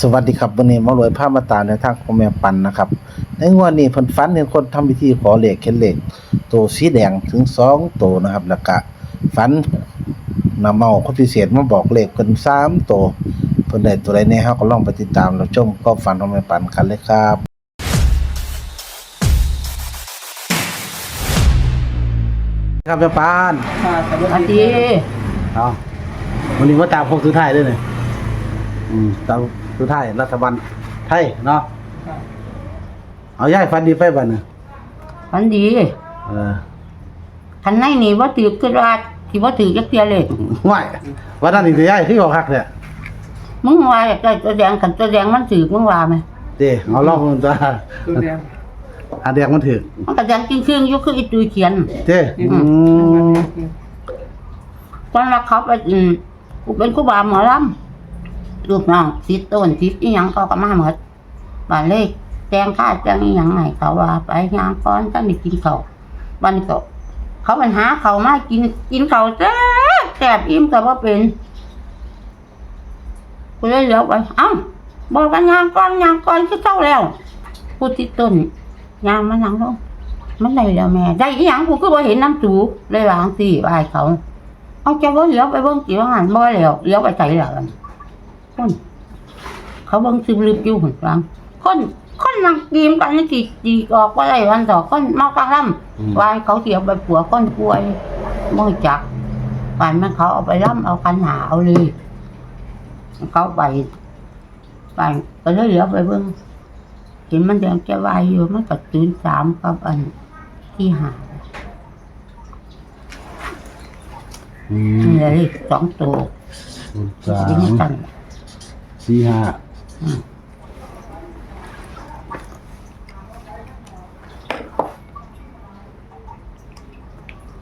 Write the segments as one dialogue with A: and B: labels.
A: สวัสดีครับวันนี้หมารวยผ้ามาตาในทางของแม่ปันนะครับ ในงวดนี้เพิ่นฝันเห็นคนทำพิธีขอเลขเข็นเลขตัวสีแดงถึง2ตัวนะครับแล้วก็ฝันนำเมาคนพิเศษมาบอกเลขเพิ่น3ตัวเพิ่นได้ตัวใดแน่เฮาก็ลองไปติดตามรับชมก็ฝันของแม่ปันกันเลยครับครับแม่ปาน
B: ค่ะส
C: ส
B: วั
C: วั
B: ส
C: ส
B: ดี
C: ดี
A: เอาวันนี้มาตามพวกสุดท้ายด้วยนี่ อืมตามสุดท้ายรัฐบาลไทยเนาะ
B: ค่ะ
A: เอาย้ายฟันดีไปบ้านน่ะ
C: มันดี
A: เออ
C: คันในนี่ว่าถือคือว่าที่ว่าถือจักเทียเลย
A: ห่วยวันนั้นนี่จะย้ายคือออกหักเนี่ย
C: มึงว่าได้ตัวแดงกันตัวแดงมันถือมึงว่าไหม
A: เด้เอาลองมันตัว
B: ตัวแดง
A: อันแดงมันถึก
C: มันก็แดงจริงๆอยู่คืออีตุยเขียน
A: เด้อืม
C: ตอนนั้นเขาไปอืมกูเป็นครูบาหมอลำ ลูกน้องทิศต้นทิศอีหยังเขาก็มาหมดบ้านเลขแจงค่าแจงอีหยังไงเขาว่าไปงานก้อนท่านได้กินเขาวบ้านก็เขาปัญหาเขามากินกินเขาแซ่บแซ่บอิ่มก็ว่าเป็นกูเลยเลียวไปเอ้าบอกกันยางก่อนยางก่อนคือเจ้าแล้วกูติดต้นยางมันหลังลงมันได้แล้วแม่ ได้อีหยังกูก็บ่เห็นน้ำจูเลยวางสิบายเขา เอาจะบ่เลียวไปเบิ่งกี่ว่าหันบ่แล้วเลียวไปใส่แล้วกัน คนเขาเบิ่งซึมลึกอยู่หุ่นกลางคนคนนั่งกีมกันนี่สิจีออกบ่ได้วันต่อคนเมากลางลำวายเขาเสียไปผัวคนป่วยบ่จักวานมันเขาเอาไปล่ำเอาคันหาเอาเลย เขาไปไปก็เลยเหลือไปเบิ่งเห็นมันยังจะวายอยู่มันก็ตื่นสามกับอันที่หา
A: อืม
C: นี่เลยสองตัว
A: สา
C: ดิ้ง
A: ม
C: กัน
A: สี่ห้า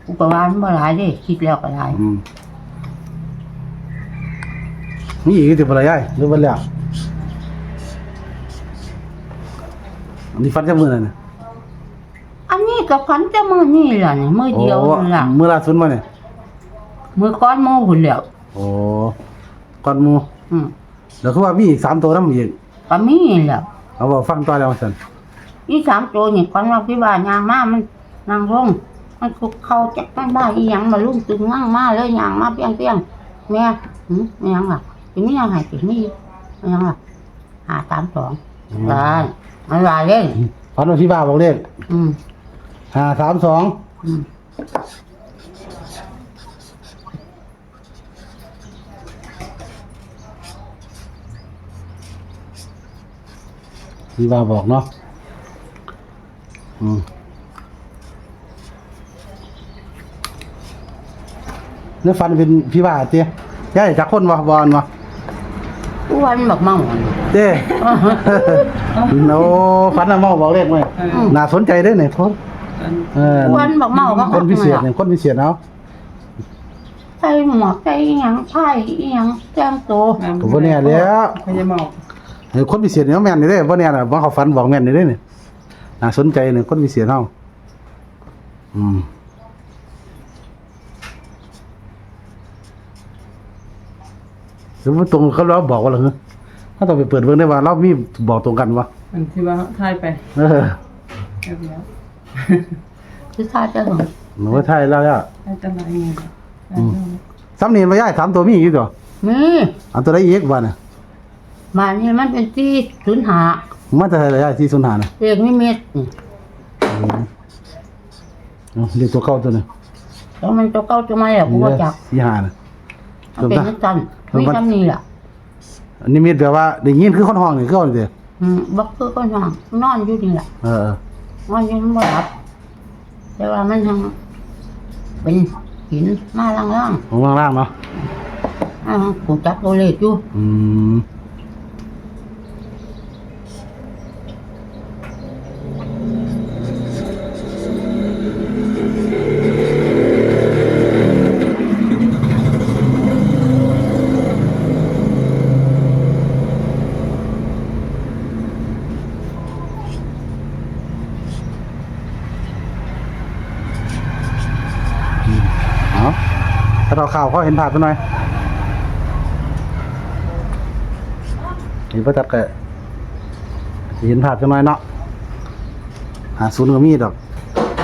C: กูก็ว่ามันบ่หลายเด้คิดแล้วก็หลาย
A: อืมนี่อีกที่บ่ได้ย้ายหรือบ่แล้วอันนี้ฟันจะมือนั่นน่ะ
C: อันนี้ก็พันจะมือนี่แหละนี่มือเดียว
A: โอ้
C: นั่นล่ะ
A: มือล่าสุดมาเนี่ย
C: มือก้อนหมูหุ่นแล้ว
A: โอ้ก่อนหมู
C: อืม
A: แล้วคือว่ามีอีกสามตัวนำอีก
C: ก็มีแล้ว
A: เอาบอกฟังต่อแล้วซั่น
C: อีสามตัวนี่คนว่าพี่บ้านยางมามันนางลงมันคุกเข้าจากบ้านบ้านอีหยังมาลุ่มตึงนั่งมาเลยยางมาเปียงเปียงแม่หืมไม่ยังล่ะถึงไม่ยังหายถึงนี่ไม่ยังล่ะหาสามสองได้มันลายเลย
A: ฟันว่าพี่บ้าบอกเลข
C: อืม
A: ห้าสามสอง
C: อืม
A: พี่บ้าบอกเนาะอืมเนื้อฟันเป็นพี่บ้าเตี้ยย่ายจากคนวะบอลวะ
C: อ้วันบักเมาอันนี้
A: เต้โอ้ฟันน่ะเมาบอกเลขไหม
B: เออ
A: น่าสนใจเด้อเนี่ยคนเออ
C: อ้วันบักเมาก็
A: คนพิเศษเนี่ยคนพิเศษเอา
C: ใส่หมวกใส่อีหยังไผ่อีหยังแจ้งตัว
A: ผมว่าเนี่ยแล้ว
B: พญาเมา
A: เออคนพิเศษเนี่ยแม่นนี่เด้บ่เนี่ยน่ะบ่เขาฝันบอกแม่นนี่เด้เนี่ยน่าสนใจเนี่ยคนพิเศษเฮาอืมหรือว่าตรงเขาเราบอกว่าเหรอถ้าต้องไปเปิดเบิ่งได้ว่า เรามีบอกตรงกันวะ
B: มันที่ว่าทายไป
A: เออ
B: เรียบร้อย
C: คือข้าจะหง
A: หนูว่าใช่แล้วอะ
B: ได้จะไรเงี้ย
A: ซ้ำนี่มาย้ายสามตัวมีอีกอยู่ตัว
C: มี
A: อันตัวได้อีกบ่น่ะ
C: มานี่มันเป็นที่ศูนย์หา
A: มาแต่ระยะที่สุนหาน่ะ
C: เรียกนิมิตนี่
A: เอาเรียกตัวเก่าตัวหนึง
C: แล้วมันตัวเก้าตัวไม่แล้วกูก็จัก
A: สี่หาน่ะ
C: มันเป็นนักจันมีคำนี้ล่ะ
A: อันนี้มีแปลว่าได้ยินคือคนห้องนี่คือเอาเด้อ
C: อืมบักคือคนห่างนอนอยู่นี่แหละ
A: เออ
C: นอนอยู่มันบ่หลับแต่ว่ามันทางเป็นหินมาล่าง
A: ของล่างๆเนาะ
C: ๆอ่ากูจับตัวเลขอยู่
A: อืมเอาถ้าเรา ข่าวเขาเห็นภาพไปหน่อยเห็นประทัดก็สิเห็นภาพจังน้อยเนาะหาศูนย์ก็มีดอก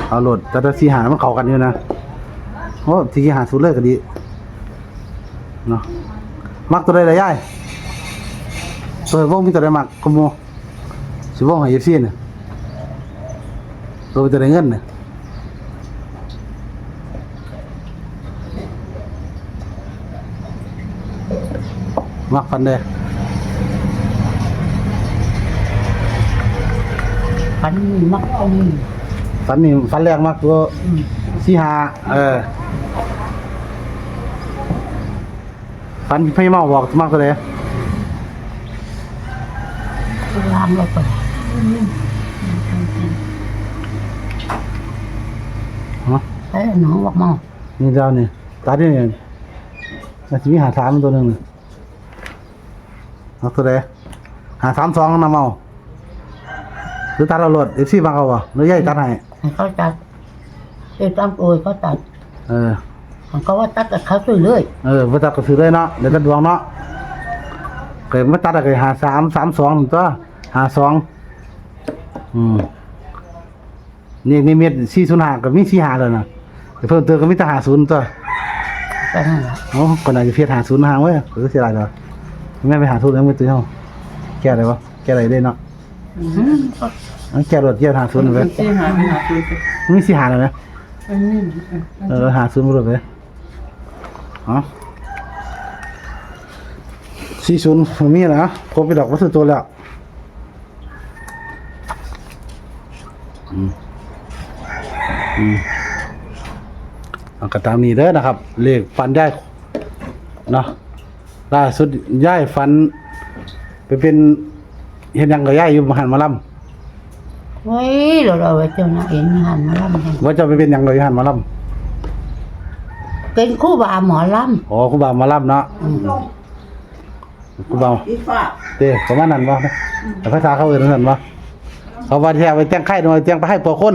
A: เอาโหลดแต่ถ้าสีหามันเข้ากันอยู่นะโอ้ที่หาศูนย์เลยก็ดีเนาะมักตัวใดล่ะยายตัววงมีตัวใดมักกุโมสิวงให้ FC เนี่ยตัวเป็นตัวใดเงินเนี่ย มักฟันเด้
C: ฝันมักเอานี่
A: ฟันนี่ฟันแรกมักตัว
C: อืม
A: สี่หาเออฟันพี่เมาบอกมักตัวใด
C: คือลามเลยไป
A: ฮะ
C: เอ้ยน้องบอกมอง
A: นี่เจ้านี่ตาที่นี่มันจะมีหาสามตัวหนึ่งนี่ มักตัวใดหาสามสองนำเมาหรือตัดเอารถเอฟซีบางเอาวะหรือย่ายตัดให้
C: ให้เขาตัดเอ้ยตามโอยเขาตัด
A: เออ
C: ของเขาว่าตัดกับเขาช่วยเลย
A: เออมาตัดก็ซื้อเลยเนาะเดี๋ยวตัดดวงเนาะเกิดมาตัดอะไรหาสามสามสองถึงตัวหาสองอืมนี่นี่เม็ดสี่ศูนย์ห้ากับมีสี่ห้าเลยนะแต่เพิ่มเติมก็มีแต่หาศูนย์ตัว
C: ก็นั่นแหละ
A: โอ้คนไหนจะเพียรหาศูนย์ห้าไว้ยหรือเสียดายเหรอ แม่ไปหาทุนแล้วไม่ตื่นเขาแก้อะไรวะแก้อะไรได้เนาะ
C: อืมก็
A: เอาแก้รถแก้หาศูนย์เลย
B: ที่หาหาคือ
A: มีสี่ห้าเลยไหม
B: อันนี้
A: เออหาศูนย์รถเลยอ๋อสี่ศูนย์มีนะครบไปดอกวัตถุตัวแล้วอืมอืมเอาก็ตามนี้เด้อนะครับ เลขฟันได้เนาะ ล่าสุดย่ายฟัน ไปเป็นเห็นยังกับย่ายอยู่มหันมาล
C: เฮ้ยเราเราไปเจ้าหน้าเอ็นหันมาล่ำกันำ
A: ว่าจะไปเป็นหยังกับย่หันมาล
C: เป็นครู่บาหมอล่ำ
A: อ๋อครูบามาลำเนาะำ
C: อืม
A: ครูบาเด้ประมาณนั้นบ่แต่ภาษาเขาเอื่นนั่นบ่เขาว่าแท้ไปแต่งไข่หน่อยแต่งไปให้ปอคน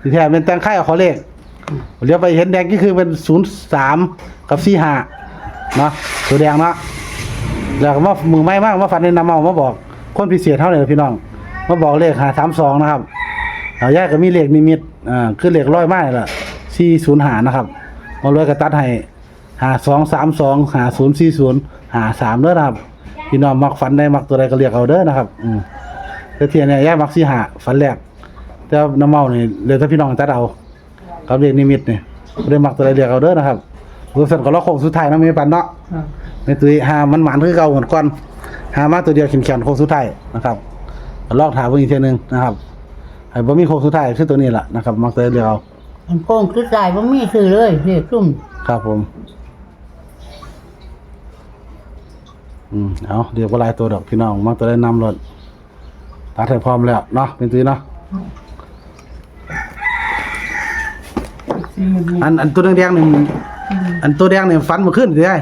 A: ที่แท้เป็นแต่งไข่เอาเขาเลขเดี๋ยวไปเห็นแดงก็คือเป็นศูนย์สามกับสี่ห้าเนาะ ตัวแดงเนาะแล้วก็มามือไม้มากมาฟันในน้ำเมามาบอก คนพิเศษเท่าไหร่พี่น้องมาบอกเลขหาสามสองนะครับเอาแยกก็มีเลขนิมิตอ่าคือเลขร้อยไม้ละสี่ศูนย์หานะครับมาเลยกระตัดให้หาสองสามสองหาศูนย์สี่ศูนย์หาสามเด้อนะครับพี่น้องมักฝันได้มักตัวใดก็เรียกเอาเด้อนะครับ อืมแต่เทียนเนี่ยแยกมักสี่หาฝันแรกแต่ว่าน้ำเมานี่เลยถ้าพี่น้องตัดเอากับเลขนิมิตเนี่ยได้มักตัวใดเรียกเอาเด้อนะครับ รู้สึกก็ล็อกโค้งสุดท้ายนะมีปันเนาะในตัวหามันหมันคือเก่าเหมือนก่อนหามาตัวเดียวเขียนๆโค้งสุดท้ายนะครับลอกถามเพิ่งอีกเทียหนึงนะครับไอ้บ่มีโค้งสุดท้ายคือตัวนี้แหละนะครับมักตัวเดียวเอา
C: มันโกงคือใจว่ามีซื้อเลยเรียกซุ่ม
A: ครับผมอืมเอาเดี๋ยวก็ลายตัวดอกพี่น้องมักตัวได้นำรถตัดให้พร้อมแล้วเนาะเป็นตัวเนาะ
B: สี่หมื่น
A: อันอันตัวแดงๆนี่ อันตัวแดงนี่ฟันมาขึ้นสิได้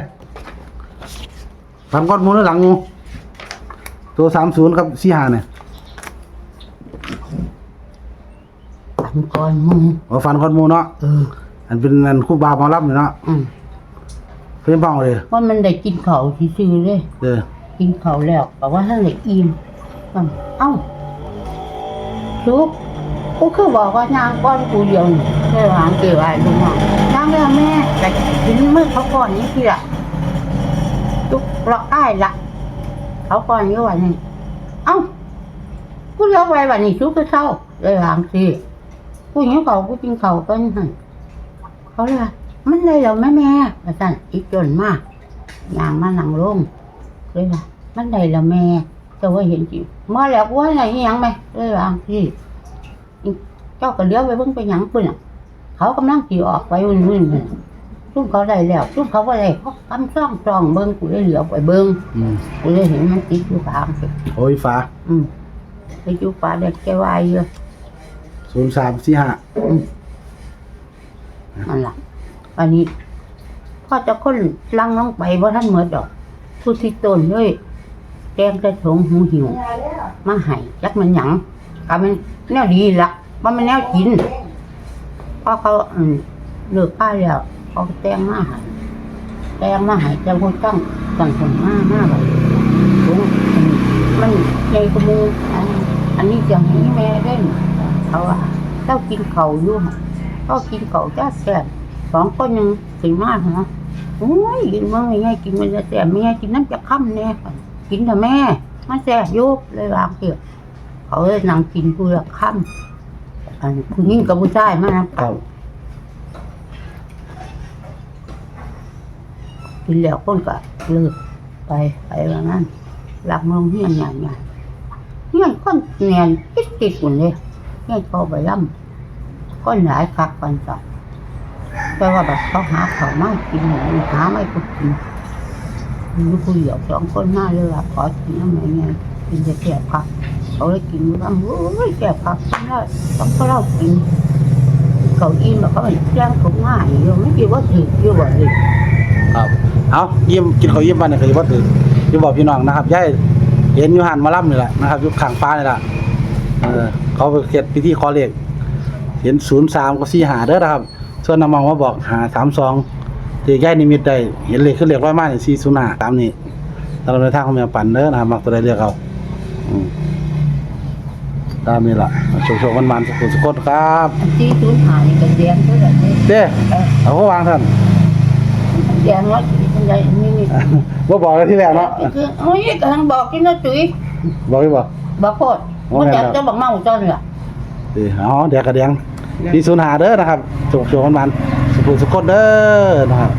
A: ฟันก้อนหมูแล้วหลังหมูตัวสามศูนย์กับสี่ห้าเนี่ย
C: ตังก่อนมึง
A: ว่าฟันก้อนหมูเนาะ
C: เออ
A: อันเป็นอันคู่บาหมารับเนาะ
C: อืม
A: เพิ่นบ้องเลย
C: ว่ามันได้กินเขาวที่ซื้อๆเลย
A: เด้อ
C: กินเขาวแล้วบอกว่าท่านได้อิ่มอืมเอ้าชุกกูคือบอกว่ายางก้อนกูเดียวนี่ได้หวานเกี่ยวอะไรลุงน้อง ยางแล้วแม่แต่กินมือเขาก่อนนี้ทีละจุกเราอ้ายละเขาก่อนนี้วันนี้เอ้ากูเลี้ยวไปวันนี้ชุกก็เศร้าเลยหางสิกูหิวเขากูกินเขาก็นี่เขาเลยมันเลยเหรอแม่แม่แต่สั่นอีกจนมากยางมาหนังลงเลยว่ามันได้ละแม่แต่ว่าเห็นจริงมาแล้วว่าไงอิหยังไหมเลยว่าพี่เจ้าก็เลี้ยวไปเบิ่งไปหยังปุ่นอะ เขากำลังขี่ออกไปวุ่นวุ่นๆน่ะซุ่มเขาได้แล้วซุ่มเขาว่าได้เขากำซ่องจองเบิ่งกูเลยเหลียวไปเบิ่ง
A: อืม
C: กูเลยเห็นมันติดอยู่ข้างสิ
A: โอ้ยฟ้า
C: อืมไปอยู่ป่าเด็กแกวายอยู่
A: ศูนย์สามสี่ห้า
C: อืมมันล่ะวันนี้พ่อจะคนลังลงไปว่าท่านเหมือดอกผู้ที่ต้นเลยแกงกระถงหูหิวมาให้จักมันหยังก็มันแนวดีละว่ามันแนวกิน พอเขาอืมเลิกป้าแล้วเขาแต่งมาให้แต่งมาให้เจ้าคนตั้งตั้งคนมากมากแบบถุงอันใหญ่กว่ามูอันอันนี้อย่างนี้แม่เล่นเขาว่าเจ้ากินเขาอยู่หั่นเจ้ากินเขาจ้าแซ่บสองคนยังถึงมากนะโอ้ยกินเมื่อไงกินมันจะแซ่บไม่ไงกินน้ำจะค่ำแน่กินแต่แม่มาแซ่บยุบเลยวางเกี่ยวเขาเลยนั่งกินผู้ละค่ำ อันผู้หญิงกับผู้ชายมานะ
A: ครั
C: กับนกินแล้วคนก็เลิกไปไปว่างั้นหลักเมืองเฮียนใหญ่ใหญ่เฮียนคนเนียนติดติดหมดเลยเฮียนเขาไปย่ำคนหลายคักปันสับแต่ว่าแบบเขาหาเขาวมากินหมูหาไม่กูกินมีผู้เดียวสองคนมาเลยว่าขอกินน้ำไหนไงกินจะแก่พัก เขาเลยกินว่าโอ้ยแก่พักกินได้ต้องก็เล่ากิน เขาอิ่มแล้วเขาแจ้งเขาง่ายอยู่ไม่คิดว่าถืออยู่บ่เลย
A: ครับเอายิ้มกินเขาวยิ้มบ้านเนี่ยก็สิบ่ถืออยู่บอกพี่น้องนะครับยายเห็นอยู่หันมาล่ำนี่แหละนะครับอยู่ข้างฟ้านี่แหละเออเขาไปเฮ็ดพิธีขอเลขเห็น03กับ45เด้อนะครับ ส่วนน้ำมองมาบอก532ที่ยายนิมิตได้เห็นเลขขึ้นเลขร้อยมานี่405ตามนี้ตามในทางของแม่ปันเด้อนะครับมักตัวใดเรียกเอาอืม ตามนี้ล่ะโชคๆมันๆสุขสุขคนครับ
C: อันที่ศูนย์หายกันแดงเท่าไหร่เนี่ย
A: เด้
C: เออ
A: เอาก็วางท่าน
C: แดงร้อยสี่คนใหญ่นี่นี่
A: บ่บอกเลยที่แรกเนาะ
C: คือโอ้ยกำลังบอกกินนะจุ๋ย
A: บอกอีบ่
C: บอกโคตร
A: โอ้
C: มัน
A: แม่
C: จะ
A: นแล้ว
C: จะบอกเมาจ้อนล่ะ
A: เอออ๋อเดี๋ยวกระเดียงมีศูนย์หาเด้อนะครับสุขสุขมันๆสุขสุขคนเด้อนะครับ